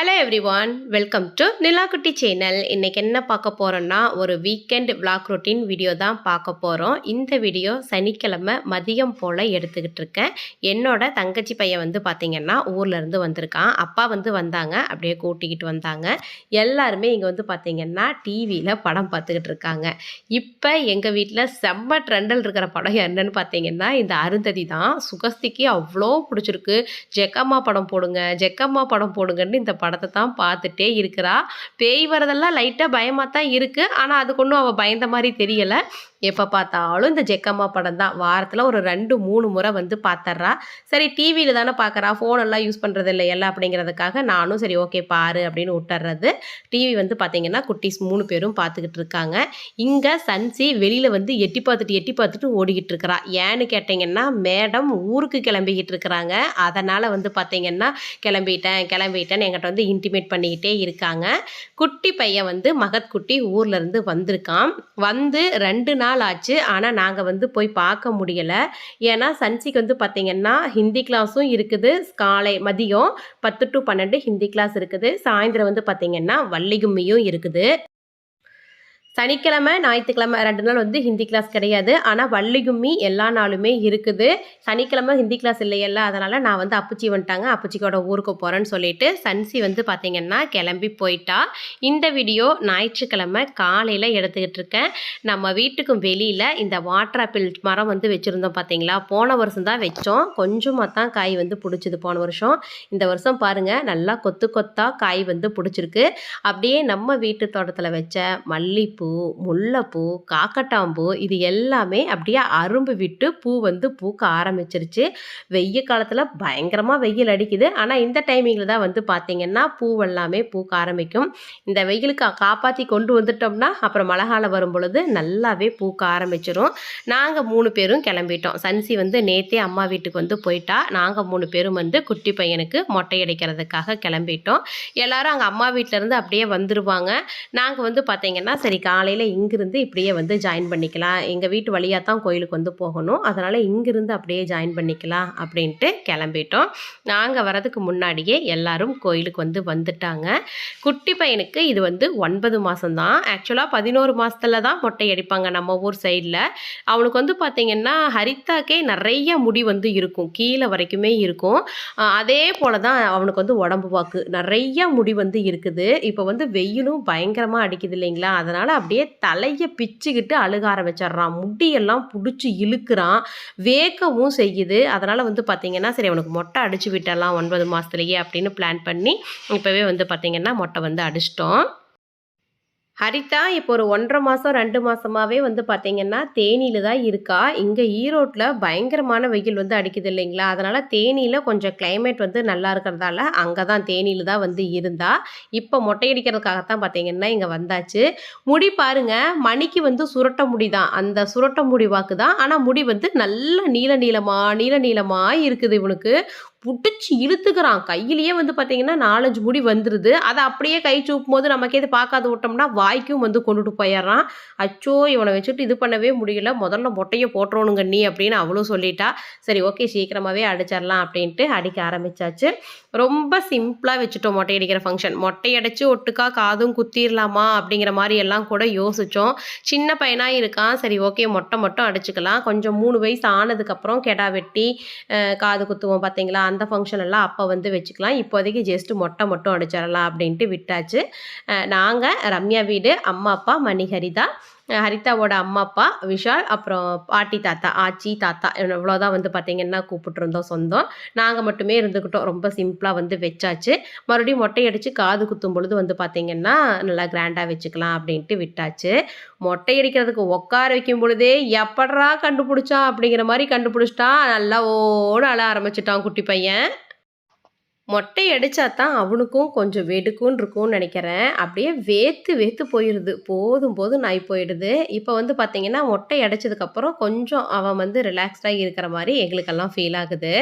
Hello everyone welcome to Nilakutti channel இன்றைக்கி என்ன பார்க்க போகிறோன்னா ஒரு வீக்கெண்ட் விளாக் ரொட்டீன் வீடியோ தான் பார்க்க போகிறோம் இந்த வீடியோ சனிக்கிழமை மதியம் போல் எடுத்துக்கிட்டு இருக்கேன். என்னோட தங்கச்சி பையன் வந்து பார்த்திங்கன்னா ஊர்லேருந்து வந்திருக்கான். அப்பா வந்து வந்தாங்க அப்படியே கூட்டிக்கிட்டு வந்தாங்க. எல்லாருமே இங்கே வந்து பார்த்திங்கன்னா டிவியில் படம் பார்த்துக்கிட்டு இருக்காங்க. இப்போ எங்கள் வீட்டில் செம்ம ட்ரெண்டில் இருக்கிற படம் என்னன்னு பார்த்தீங்கன்னா இந்த அருந்ததி தான். சுகஸ்திக்கு அவ்வளோ பிடிச்சிருக்கு. ஜெக்கம்மா படம் போடுங்க ஜெக்கம்மா படம் போடுங்கன்னு இந்த படத்தை தான் பார்த்துட்டே இருக்கிறா. பேய் வரதெல்லாம் லைட்டாக பயமாக தான் இருக்குது ஆனால் அதுக்கு ஒன்றும் அவள் பயந்த மாதிரி தெரியலை. எப்போ பார்த்தாலும் இந்த ஜெக்கம்மா படம் தான். வாரத்தில் ஒரு ரெண்டு மூணு முறை வந்து பார்த்துட்றா சரி டிவியில் தானே பார்க்குறா ஃபோனெல்லாம் யூஸ் பண்ணுறது இல்லை எல்லாம் அப்படிங்கிறதுக்காக நானும் சரி ஓகே பாரு அப்படின்னு விட்டுறது டிவி வந்து பார்த்தீங்கன்னா குட்டீஸ் மூணு பேரும் பார்த்துக்கிட்டு இருக்காங்க. இங்கே சன்சி வெளியில் வந்து எட்டி பார்த்துட்டு எட்டி பார்த்துட்டு ஓடிக்கிட்டு இருக்கிறா. ஏன்னு கேட்டிங்கன்னா மேடம் ஊருக்கு கிளம்பிக்கிட்டு இருக்கிறாங்க. அதனால் வந்து பார்த்தீங்கன்னா கிளம்பிட்டேன் கிளம்பிட்டேன்னு என்கிட்ட வந்து இன்டிமேட் பண்ணிக்கிட்டே இருக்காங்க. குட்டி பையன் வந்து மகத் குட்டி ஊர்லேருந்து வந்திருக்கான். வந்து ரெண்டு நாள் ஆச்சு ஆனால் நாங்கள் வந்து போய் பார்க்க முடியலை. ஏன்னா சன்சிக்கு வந்து பார்த்திங்கன்னா ஹிந்தி கிளாஸும் இருக்குது. காலை மதியம் பத்து டு பன்னெண்டு ஹிந்தி கிளாஸ் இருக்குது. சாயந்தரம் வந்து பார்த்திங்கன்னா வள்ளிகும்மியும் இருக்குது. சனிக்கிழமை ஞாயிற்றுக்கிழமை ரெண்டு நாள் வந்து ஹிந்தி கிளாஸ் கிடையாது. ஆனால் வள்ளியும்மி எல்லா நாளுமே இருக்குது. சனிக்கிழமை ஹிந்தி கிளாஸ் இல்லையல்ல அதனால் நான் வந்து அப்பச்சி வந்துட்டாங்க. அப்பச்சிக்கோட ஊருக்கு போகிறேன்னு சொல்லிட்டு சன்சி வந்து பார்த்திங்கன்னா கிளம்பி போயிட்டா. இந்த வீடியோ ஞாயிற்றுக்கிழமை காலையில் எடுத்துக்கிட்டு இருக்கேன். நம்ம வீட்டுக்கும் வெளியில் இந்த வாட்டர் ஆப்பிள் மரம் வந்து வச்சுருந்தோம் பார்த்தீங்களா போன வருஷம் தான் வச்சோம். கொஞ்சமாக தான் காய் வந்து பிடிச்சிது போன வருஷம். இந்த வருஷம் பாருங்கள் நல்லா கொத்து கொத்தாக காய் வந்து பிடிச்சிருக்கு. அப்படியே நம்ம வீட்டு தோட்டத்தில் வச்ச மல்லிப்பூ முல்லைப்பூ காக்கட்டாம்பூ இது எல்லாமே அப்படியே அரும்பு விட்டு பூ வந்து பூக்க ஆரம்பிச்சிருச்சு. வெய்ய காலத்தில் பயங்கரமாக வெயில் அடிக்குது. ஆனால் இந்த டைமிங்கில் தான் வந்து பார்த்திங்கன்னா எல்லாமே பூக்க ஆரம்பிக்கும். இந்த வெயிலுக்கு காப்பாற்றி கொண்டு வந்துட்டோம்னா அப்புறம் மழை காலம் வரும் பொழுது நல்லாவே பூக்க ஆரம்பிச்சிரும். நாங்கள் மூணு பேரும் கிளம்பிட்டோம். சன்சி வந்து நேத்தே அம்மா வீட்டுக்கு வந்து போயிட்டா. நாங்கள் மூணு பேரும் வந்து குட்டி பையனுக்கு மொட்டை அடிக்கிறதுக்காக கிளம்பிட்டோம். எல்லாரும் அங்கே அம்மா வீட்டிலேருந்து அப்படியே வந்துடுவாங்க நாங்கள் வந்து பார்த்தீங்கன்னா சரி காலையில் இங்கிருந்து இப்படியே வந்து ஜாயின் பண்ணிக்கலாம். எங்கள் வீட்டு வழியாக தான் கோயிலுக்கு வந்து போகணும். அதனால் இங்கிருந்து அப்படியே ஜாயின் பண்ணிக்கலாம் அப்படின்ட்டு கிளம்பிட்டோம். நாங்கள் வரதுக்கு முன்னாடியே எல்லாரும் கோயிலுக்கு வந்து வந்துட்டாங்க. குட்டி பையனுக்கு இது வந்து ஒன்பது மாதம்தான் ஆக்சுவலாக பதினோரு மாதத்துல தான் மொட்டை அடிப்பாங்க நம்ம ஊர் சைடில் அவனுக்கு வந்து பார்த்திங்கன்னா ஹரித்தாக்கே நிறைய முடி வந்து இருக்கும். கீழே வரைக்குமே இருக்கும். அதே போல் தான் அவனுக்கு வந்து உடம்பு வாக்கு. நிறைய முடி வந்து இருக்குது. இப்போ வந்து வெயிலும் பயங்கரமாக அடிக்குது இல்லைங்களா? அதனால் அப்படியே தலையை பிச்சுக்கிட்டு அழுக ஆரம்பிச்சிடுறான். முடியெல்லாம் பிடிச்சி இழுக்கிறான். வேக்கவும் செய்யுது. அதனால் வந்து பார்த்திங்கன்னா சரி அவனுக்கு மொட்டை அடிச்சு விட்டலாம் ஒன்பது மாதத்துலேயே அப்படின்னு பிளான் பண்ணி இப்போவே வந்து பார்த்திங்கன்னா மொட்டை வந்து அடிச்சிட்டோம். ஹரிதா இப்போ ஒரு ஒன்றரை மாதம் ரெண்டு மாதமாகவே வந்து பார்த்திங்கன்னா தேனியில் தான் இருக்கா. இங்கே ஈரோட்டில் பயங்கரமான வெயில் வந்து அடிக்குது இல்லைங்களா? அதனால் தேனியில் கொஞ்சம் கிளைமேட் வந்து நல்லா இருக்கிறதால அங்கே தான் தேனியில் தான் வந்து இருந்தா. இப்போ மொட்டையடிக்கிறதுக்காகத்தான் பார்த்தீங்கன்னா இங்கே வந்தாச்சு. முடி பாருங்க மணிக்கு வந்து சுரட்ட முடி தான் அந்த சுரட்ட முடி வாக்கு தான் ஆனால் முடி வந்து நல்ல நீல நீளமாக நீல நீளமாக இருக்குது இவனுக்கு. பிடிச்சி இழுத்துக்கிறான். கையிலேயே வந்து பார்த்தீங்கன்னா நாலஞ்சு முடி வந்துடுது அதை அப்படியே கை சூப்பும் போது நமக்கே இது பார்க்காத விட்டோம்னா வாய்க்கும் வந்து கொண்டுட்டு போயிடுறான். அச்சோ இவனை வச்சுட்டு இது பண்ணவே முடியல. முதல்ல மொட்டையை போட்டுறோனுங்க நீ அப்படின்னு அவளும் சொல்லிட்டா. சரி ஓகே சீக்கிரமாகவே அடிச்சிடலாம் அப்படின்ட்டு அடிக்க ஆரம்பிச்சாச்சு. ரொம்ப சிம்பிளாக வச்சுட்டோம் மொட்டை அடிக்கிற ஃபங்க்ஷன் மொட்டை அடித்து ஒட்டுக்கா காதும் குத்திரலாமா அப்படிங்கிற மாதிரி எல்லாம் கூட யோசித்தோம் சின்ன பையனாக இருக்கான். சரி ஓகே மொட்டை மட்டும் அடிச்சுக்கலாம். கொஞ்சம் மூணு வயசு ஆனதுக்கப்புறம் கெடா வெட்டி காது குத்துவோம் பார்த்தீங்களா அந்த ஃபங்க்ஷன் எல்லாம் அப்போ வந்து வச்சுக்கலாம். இப்போதைக்கு ஜஸ்ட் மொட்டை மட்டும் அடிச்சிடலாம் அப்படின்ட்டு விட்டாச்சு. நாங்கள் ரம்யா வீடு அம்மா அப்பா மணிஹரிதா ஹரிதாவோட அம்மா அப்பா விஷால் அப்புறம் பாட்டி தாத்தா ஆச்சி தாத்தா இவ்வளோதான் வந்து பார்த்திங்கன்னா கூப்பிட்டுருந்தோம் சொந்தம். நாங்கள் மட்டுமே இருந்துக்கிட்டோம் ரொம்ப சிம்பிளாக வந்து வச்சாச்சு. மறுபடியும் மொட்டை அடித்து காது குத்தும் பொழுது வந்து பார்த்திங்கன்னா நல்லா கிராண்டாக வச்சுக்கலாம் அப்படின்ட்டு விட்டாச்சு. மொட்டை அடிக்கிறதுக்கு உட்கார வைக்கும் பொழுதே எப்படா கண்டுபிடிச்சான் அப்படிங்கிற மாதிரி கண்டுபிடிச்சிட்டான். நல்லா ஓட அழ ஆரம்பிச்சிட்டான் குட்டி பையன். மொட்டை அடித்தா தான் அவனுக்கும் கொஞ்சம் வெடுக்குன்னு இருக்கும்னு நினைக்கிறேன். அப்படியே வேத்து வேத்து போயிடுது போதும் போதும் நாய் போயிடுது. இப்போ வந்து பார்த்தீங்கன்னா மொட்டை அடைச்சதுக்கப்புறம் கொஞ்சம் அவன் வந்து ரிலாக்ஸ்டாக இருக்கிற மாதிரி எங்களுக்கெல்லாம் ஃபீல் ஆகுது.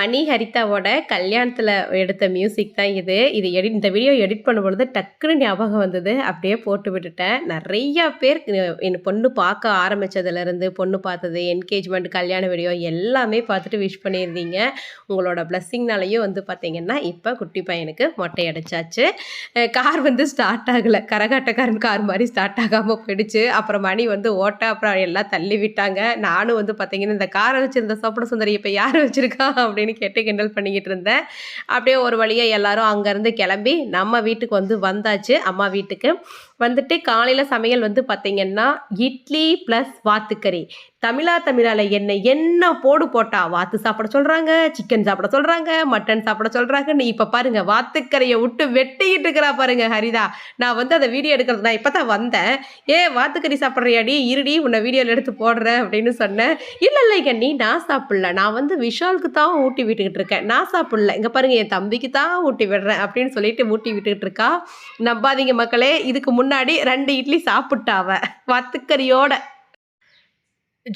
மணி ஹரிதாவோட கல்யாணத்தில் எடுத்த மியூசிக் தான் இது. இது எடிட் இந்த வீடியோ எடிட் பண்ணும்பொழுது டக்குன்னு ஞாபகம் வந்தது. அப்படியே போட்டு விட்டுட்டேன். நிறையா பேர் என் பொண்ணு பார்க்க ஆரம்பித்ததுலேருந்து பொண்ணு பார்த்தது என்கேஜ்மெண்ட் கல்யாண வீடியோ எல்லாமே பார்த்துட்டு விஷ் பண்ணியிருந்தீங்க. உங்களோட பிளஸ்ஸிங்னாலையும் வந்து பார்த்தீங்கன்னா இப்போ குட்டி பையனுக்கு மொட்டை அடைச்சாச்சு கார் வந்து ஸ்டார்ட் ஆகலை. கரகாட்டக்காரன் கார் மாதிரி ஸ்டார்ட் ஆகாமல் போயிடுச்சு. அப்புறம் மணி வந்து ஓட்ட அப்புறம் எல்லாம் தள்ளி விட்டாங்க. நானும் வந்து பார்த்தீங்கன்னா இந்த காரை வச்சுருந்த சோப்பன சுந்தரி இப்போ யார் வச்சிருக்கா? அப்படின்னு கேட்டு கிண்டல் பண்ணிக்கிட்டு இருந்தேன். அப்படியே ஒரு வழியாக எல்லாரும் அங்கேருந்து கிளம்பி நம்ம வீட்டுக்கு வந்து வந்தாச்சு. அம்மா வீட்டுக்கு. வந்துட்டு காலையில் சமையல் வந்து பார்த்தீங்கன்னா இட்லி ப்ளஸ் வாத்துக்கறி. தமிழா தமிழால என்ன என்ன போடு போட்டா வாத்து சாப்பிட சொல்கிறாங்க சிக்கன் சாப்பிட சொல்கிறாங்க மட்டன் சாப்பிட சொல்கிறாங்கன்னு இப்போ பாருங்கள் வாத்துக்கறியை விட்டு வெட்டிக்கிட்டு இருக்கிறா பாருங்க ஹரிதா. நான் வந்து அந்த வீடியோ எடுக்கிறது நான் இப்போ தான் வந்தேன். ஏ வாத்துக்கறி சாப்பிட்றியாடி? இருடி உன்னை வீடியோவில் எடுத்து போடுறேன் அப்படின்னு சொன்னேன். இல்லை இல்லை இங்கே நீ நான் சாப்பிடல. நான் வந்து விஷாலுக்கு தான் ஊட்டி விட்டுக்கிட்டு இருக்கேன். நான் சாப்பிடல. இங்கே பாருங்கள் என் தம்பிக்கு தான் ஊட்டி விடுறேன் அப்படின்னு சொல்லிட்டு ஊட்டி விட்டுக்கிட்டு இருக்கா. நம்பாதீங்க மக்களே இதுக்கு முன் முன்னாடி ரெண்டு இட்லி சாப்பிட்டாவ வத்துக்கறியோட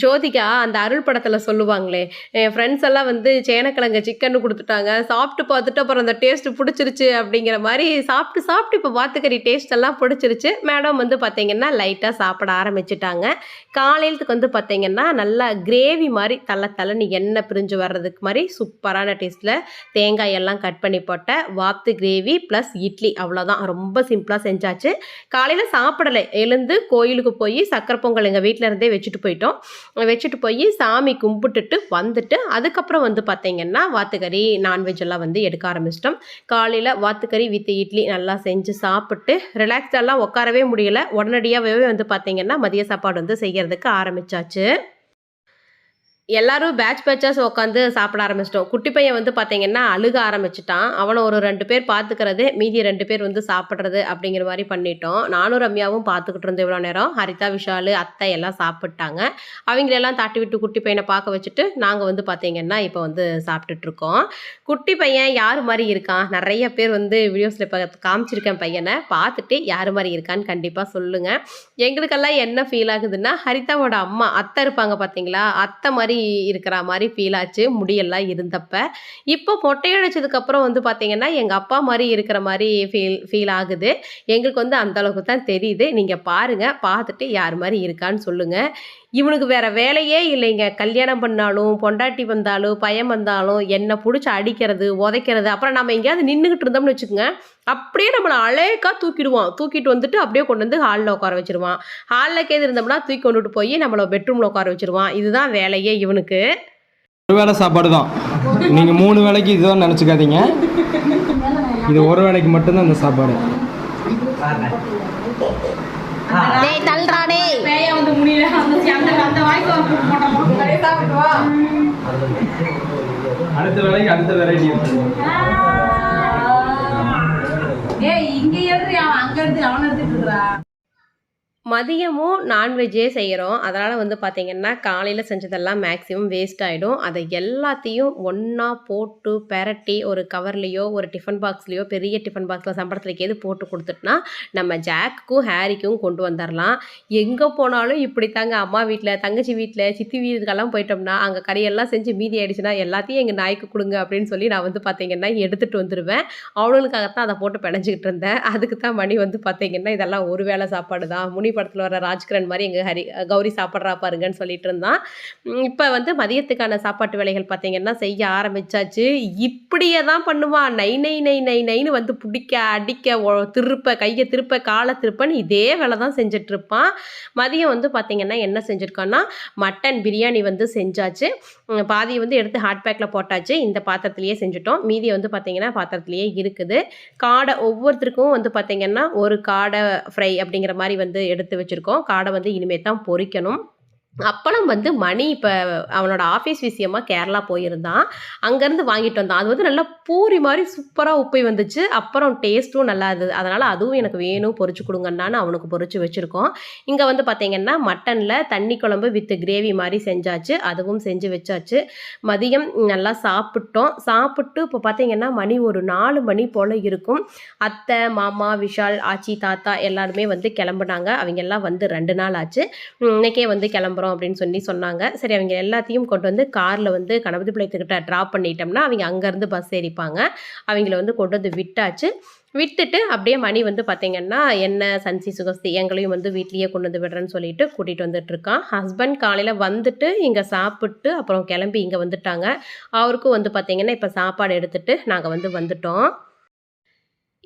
ஜோதிகா அந்த அருள் படத்தில் சொல்லுவாங்களே என் ஃப்ரெண்ட்ஸ் எல்லாம் வந்து சேனக்கிழங்க சிக்கன் கொடுத்துட்டாங்க சாப்பிட்டு பார்த்துட்டு அப்புறம் அந்த டேஸ்ட் பிடிச்சிருச்சு அப்படிங்கிற மாதிரி சாப்பிட்டு சாப்பிட்டு இப்போ வாத்துக்கறி டேஸ்ட் எல்லாம் பிடிச்சிருச்சு. மேடம் வந்து பார்த்தீங்கன்னா லைட்டாக சாப்பிட ஆரம்பிச்சிட்டாங்க. காலையிலத்துக்கு வந்து பார்த்தீங்கன்னா நல்லா கிரேவி மாதிரி தள்ள தள்ளன்னு எண்ணெய் பிரிஞ்சு வர்றதுக்கு மாதிரி சூப்பரான டேஸ்ட்டில் தேங்காய் எல்லாம் கட் பண்ணி போட்ட வாத்து கிரேவி ப்ளஸ் இட்லி அவ்வளோதான் ரொம்ப சிம்பிளாக செஞ்சாச்சு. காலையில் சாப்பிடலை. எழுந்து கோயிலுக்கு போய் சக்கரை பொங்கல் எங்கள் வீட்டில் இருந்தே வச்சுட்டு போயிட்டோம். வச்சுட்டு போய் சாமி கும்பிட்டுட்டு வந்துட்டு அதுக்கப்புறம் வந்து பார்த்தீங்கன்னா வாத்துக்கறி நான்வெஜ் எல்லாம் வந்து எடுக்க ஆரம்பிச்சிட்டோம். காலையில் வாத்துக்கறி வித் இட்லி நல்லா செஞ்சு சாப்பிட்டு ரிலாக்ஸ்டெல்லாம் உட்காரவே முடியல. உடனடியாகவே வந்து பார்த்தீங்கன்னா மதிய சாப்பாடு வந்து செய்கிறதுக்கு ஆரம்பிச்சாச்சு. எல்லாரும் பேட்ச் பேட்சாஸ் உட்காந்து சாப்பிட ஆரம்பிச்சிட்டோம். குட்டி பையன் வந்து பார்த்தீங்கன்னா அழுக ஆரம்பிச்சிட்டான். அவனை ஒரு ரெண்டு பேர் பார்த்துக்கிறது மீதி ரெண்டு பேர் வந்து சாப்பிட்றது அப்படிங்கிற மாதிரி பண்ணிட்டோம். நானும் ரம்யாவும் பார்த்துக்கிட்டு இருந்தோம் இவ்வளோ நேரம். ஹரிதா விஷாலு அத்தை எல்லாம் சாப்பிட்டாங்க. அவங்களெல்லாம் தாட்டி விட்டு குட்டி பையனை பார்க்க வச்சுட்டு நாங்கள் வந்து பார்த்தீங்கன்னா இப்போ வந்து சாப்பிட்டுட்ருக்கோம் குட்டி பையன் யார் மாதிரி இருக்கான்? நிறைய பேர் வந்து வீடியோஸில் இப்போ காமிச்சிருக்கேன் பையனை. பார்த்துட்டு யார் மாதிரி இருக்கான்னு கண்டிப்பாக சொல்லுங்கள் எங்களுக்கெல்லாம் என்ன ஃபீல் ஆகுதுன்னா ஹரிதாவோட அம்மா அத்தை இருப்பாங்க பார்த்தீங்களா அத்தை மாதிரி இருக்கிற மாதிரி ஃபீல் ஆச்சு. முடியெல்லாம் இருந்தப்ப. இப்போ மொட்டையடிச்சதுக்கப்புறம் வந்து பார்த்தீங்கன்னா எங்கள் அப்பா மாதிரி இருக்கிற மாதிரி ஃபீல் ஃபீல் ஆகுது. எங்களுக்கு வந்து அந்த அளவுக்கு தான் தெரியுது. நீங்கள் பாருங்கள் பார்த்துட்டு யார் மாதிரி இருக்கான்னு சொல்லுங்கள் இவனுக்கு வேற வேலையே இல்லைங்க. கல்யாணம் பண்ணாலும் பொண்டாட்டி வந்தாலும் பயம் வந்தாலும் என்னை பிடிச்சி அடிக்கிறது உதைக்கிறது அப்புறம் நம்ம எங்கேயாவது நின்றுக்கிட்டு இருந்தோம்னு வச்சுக்கோங்க அப்படியே நம்மளை அழகாக தூக்கிடுவான். தூக்கிட்டு வந்துட்டு அப்படியே கொண்டு வந்து ஹாலில் உட்கார வச்சிருவான். ஹாலில் கேது இருந்தோம்னா தூக்கி கொண்டுட்டு போய் நம்மளை பெட்ரூமில் உட்கார வச்சிருவான். இதுதான் வேலையே இவனுக்கு. ஒரு வேளை சாப்பாடு தான். நீங்கள் மூணு வேலைக்கு இதுதான் நினச்சிக்காதீங்க. இது ஒரு வேளைக்கு மட்டும்தான் இந்த சாப்பாடு. டேய் தள்ளுறா டேய். பேய வந்து முடியல. அந்த அந்த அந்த வாய்க்கு போட்டோம். அடுத்த வேலைக்கு அடுத்த வெரைட்டி ஏய் இங்க எழுதுறியா அவன் அங்க எடுத்து அவன் எடுத்துட்டு இருக்கா மதியமும் நான்வெஜ்ஜே செய்கிறோம் அதனால் வந்து பார்த்திங்கன்னா காலையில் செஞ்சதெல்லாம் மேக்ஸிமம் வேஸ்ட் ஆகிடும் அதை எல்லாத்தையும் ஒன்றா போட்டு பெரட்டி ஒரு கவர்லேயோ ஒரு டிஃபன் பாக்ஸ்லேயோ பெரிய டிஃபன் பாக்ஸில் சம்பளத்துக்கு எது போட்டு கொடுத்துட்டுனா நம்ம ஜாக்குக்கும் ஹேரிக்கும் கொண்டு வந்துடலாம் எங்கே போனாலும் இப்படி தாங்க அம்மா வீட்டில் தங்கச்சி வீட்டில் சித்தி வீட்டுக்கெல்லாம் போயிட்டோம்னா அங்கே கறியெல்லாம் செஞ்சு மீதி ஆகிடுச்சுன்னா எல்லாத்தையும் எங்கள் நாய்க்கு கொடுங்க அப்படின்னு சொல்லி நான் வந்து பார்த்திங்கன்னா எடுத்துகிட்டு வந்துடுவேன் அவளுக்காகத்தான் அதை போட்டு பிணைஞ்சிக்கிட்டு இருந்தேன். அதுக்கு தான் மணி வந்து பார்த்திங்கன்னா இதெல்லாம் ஒரு வேளை சாப்பாடு தான் முனி படத்தில் வர ராஜ்கிரண் மாதிரி எங்கள் ஹரி கௌரி சாப்பிட்றா பாருங்கன்னு சொல்லிட்டு இருந்தான். இப்போ வந்து மதியத்துக்கான சாப்பாட்டு வேலைகள் பார்த்தீங்கன்னா செய்ய ஆரம்பிச்சாச்சு. இப்படியே தான் பண்ணுவான் நை நை நை நை நைன்னு வந்து பிடிக்க அடிக்க திருப்ப கையை திருப்ப காலை திருப்பன்னு இதே வேலை தான் செஞ்சுட்டு இருப்பான் மதியம் வந்து பார்த்தீங்கன்னா என்ன செஞ்சுருக்கோன்னா மட்டன் பிரியாணி வந்து செஞ்சாச்சு. பாதியை வந்து எடுத்து ஹாட் பேக்கில் போட்டாச்சு. இந்த பாத்திரத்துலேயே செஞ்சுட்டோம். மீதி வந்து பார்த்தீங்கன்னா பாத்திரத்துலேயே இருக்குது. காடை ஒவ்வொருத்தருக்கும் வந்து பார்த்தீங்கன்னா ஒரு காடை ஃப்ரை அப்படிங்கிற மாதிரி வந்து எடுத்து எடுத்து வச்சுருக்கோம். காடை வந்து இனிமேல் தான் பொறிக்கணும். அப்பளம் வந்து மணி இப்போ அவனோட ஆஃபீஸ் விஷயமா கேரளா போயிருந்தான். அங்கேருந்து வாங்கிட்டு வந்தான். அது வந்து நல்லா பூரி மாதிரி சூப்பராக உப்பை வந்துச்சு. அப்புறம் டேஸ்ட்டும் நல்லா இருந்தது. அதனால் அதுவும் எனக்கு வேணும் பொறிச்சு கொடுங்கன்னான்னு அவனுக்கு பொறிச்சு வச்சுருக்கோம். இங்கே வந்து பார்த்தீங்கன்னா மட்டனில் தண்ணி குழம்பு வித் கிரேவி மாதிரி செஞ்சாச்சு. அதுவும் செஞ்சு வச்சாச்சு. மதியம் நல்லா சாப்பிட்டோம். சாப்பிட்டு இப்போ பார்த்தீங்கன்னா மணி ஒரு நாலு மணி போல் இருக்கும். அத்தை மாமா விஷால் ஆச்சி தாத்தா எல்லாருமே வந்து கிளம்புனாங்க. அவங்க எல்லாம் வந்து ரெண்டு நாள் ஆச்சு. இன்றைக்கே இன்னைக்கே வந்து கிளம்புறோம். போகிறோம் அப்படின்னு சொல்லி சொன்னாங்க. சரி அவங்க எல்லாத்தையும் கொண்டு வந்து காரில் வந்து கணபதி பிள்ளைத்துக்கிட்ட ட்ராப் பண்ணிட்டோம்னா அவங்க அங்கேருந்து பஸ் ஏறிப்பாங்க. அவங்கள வந்து கொண்டு வந்து விட்டாச்சு. விட்டுட்டு அப்படியே மணி வந்து பார்த்தீங்கன்னா என்ன சன்சி சுகஸ்தி எங்களையும் வந்து வீட்லேயே கொண்டு வந்து விடுறேன்னு சொல்லிட்டு கூட்டிகிட்டு வந்துட்டுருக்கான் ஹஸ்பண்ட் காலையில் வந்துட்டு இங்கே சாப்பிட்டு அப்புறம் கிளம்பி இங்கே வந்துட்டாங்க. அவருக்கும் வந்து பார்த்தீங்கன்னா இப்போ சாப்பாடு எடுத்துகிட்டு நாங்கள் வந்து வந்துட்டோம்.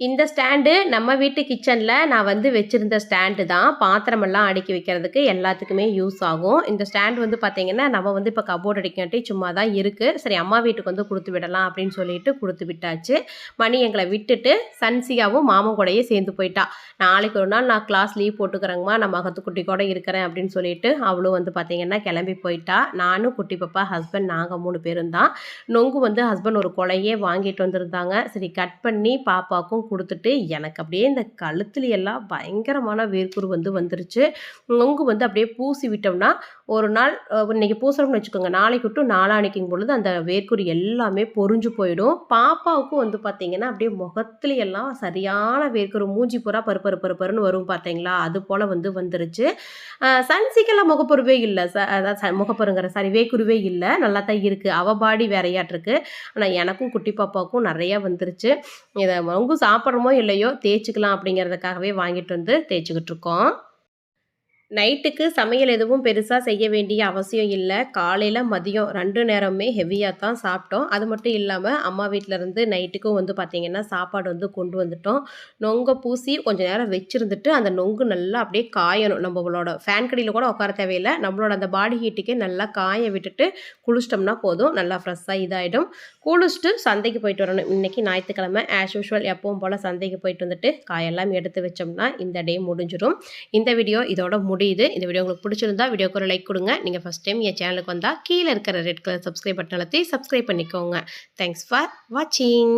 இந்த ஸ்டாண்டு நம்ம வீட்டு கிச்சனில் நான் வந்து வச்சுருந்த ஸ்டாண்டு தான். பாத்திரமெல்லாம் அடுக்கி வைக்கிறதுக்கு எல்லாத்துக்குமே யூஸ் ஆகும். இந்த ஸ்டாண்டு வந்து பார்த்திங்கன்னா நம்ம வந்து இப்போ கபோர்ட் அடிக்காட்டி சும்மா தான் இருக்குது சரி அம்மா வீட்டுக்கு வந்து கொடுத்து விடலாம் அப்படின்னு சொல்லிட்டு கொடுத்து விட்டாச்சு. மணி எங்களை விட்டுட்டு சன்சியாவும் மாமன் கூடயே சேர்ந்து போயிட்டா. நாளைக்கு ஒரு நாள் நான் கிளாஸ் லீவ் போட்டுக்கிறேங்கம்மா நான் மகத்துக்குட்டி கூட இருக்கிறேன் அப்படின்னு சொல்லிட்டு அவளும் வந்து பார்த்திங்கன்னா கிளம்பி போயிட்டா. நானும் குட்டி பாப்பா ஹஸ்பண்ட் நாங்கள் மூணு பேரும் தான். நொங்கு வந்து ஹஸ்பண்ட் ஒரு கொலையே வாங்கிட்டு வந்திருந்தாங்க. சரி கட் பண்ணி பாப்பாக்கும் கொடுத்துட்டு எனக்கு அப்படியே இந்த கழுத்துல எல்லாம் பயங்கரமான வேர்க்குரு வந்து வந்துருச்சு. உங்க வந்து அப்படியே பூசி விட்டோம்னா ஒரு நாள் இன்னைக்கு பூசுறோம்னு வச்சுக்கோங்க. நாளைக்கு விட்டு நாளானிக்கும் பொழுது அந்த வேர்க்குரு எல்லாமே பொறிஞ்சு போயிடும். பாப்பாவுக்கும் வந்து பார்த்தீங்கன்னா அப்படியே முகத்துல எல்லாம் சரியான வேர்க்குரு மூஞ்சி பூரா பரு பரு பரு பருன்னு வரும் பார்த்தீங்களா அது போல் வந்து வந்துருச்சு. சன்சிக்கெல்லாம் முகப்பருவே இல்லை. ச அதான் முகப்பருங்கிற சாரி வேக்குருவே இல்லை. நல்லா தான் இருக்குது அவ பாடி வேறையாட்டிருக்கு ஆனால் எனக்கும் குட்டி பாப்பாவுக்கும் நிறையா வந்துருச்சு. இதை மங்கு சாப்பிட்றோமோ இல்லையோ தேய்ச்சிக்கலாம் அப்படிங்கிறதுக்காகவே வாங்கிட்டு வந்து தேய்ச்சிக்கிட்டு இருக்கோம். நைட்டுக்கு சமையல் எதுவும் பெருசாக செய்ய வேண்டிய அவசியம் இல்லை. காலையில் மதியம் ரெண்டு நேரமே ஹெவியாக தான் சாப்பிட்டோம். அது மட்டும் இல்லாமல் அம்மா வீட்ல இருந்து நைட்டுக்கும் வந்து பார்த்திங்கன்னா சாப்பாடு வந்து கொண்டு வந்துட்டோம். நொங்கை பூசி கொஞ்சம் நேரம் வச்சுருந்துட்டு அந்த நொங்கு நல்லா அப்படியே காயணும். நம்மளோட ஃபேன் கடியில் கூட உட்கார தேவையில்லை. நம்மளோட அந்த பாடி ஹீட்டுக்கே நல்லா காய விட்டுட்டு குளிச்சிட்டோம்னா போதும். நல்லா ஃப்ரெஷ்ஷாக இதாகிடும் குளிச்சுட்டு சந்தைக்கு போயிட்டு வரணும். இன்றைக்கி ஞாயிற்றுக்கிழமை ஆஸ் யூஷுவல் எப்பவும் போல் சந்தைக்கு போயிட்டு வந்துட்டு காயெல்லாம் எடுத்து வச்சோம்னா இந்த டே முடிஞ்சிடும். இந்த வீடியோ இதோட முடியுது. இந்த வீடியோ உங்களுக்கு பிடிச்சிருந்தா வீடியோக்கு ஒரு லைக் கொடுங்க. நீங்கள் ஃபஸ்ட் டைம் என் சேனலுக்கு வந்தால் கீழே இருக்கிற ரெட் கலர் சப்ஸ்கிரைப் பட்டன் அழுத்தி சப்ஸ்கிரைப் பண்ணிக்கோங்க. தேங்க்ஸ் ஃபார் வாட்சிங்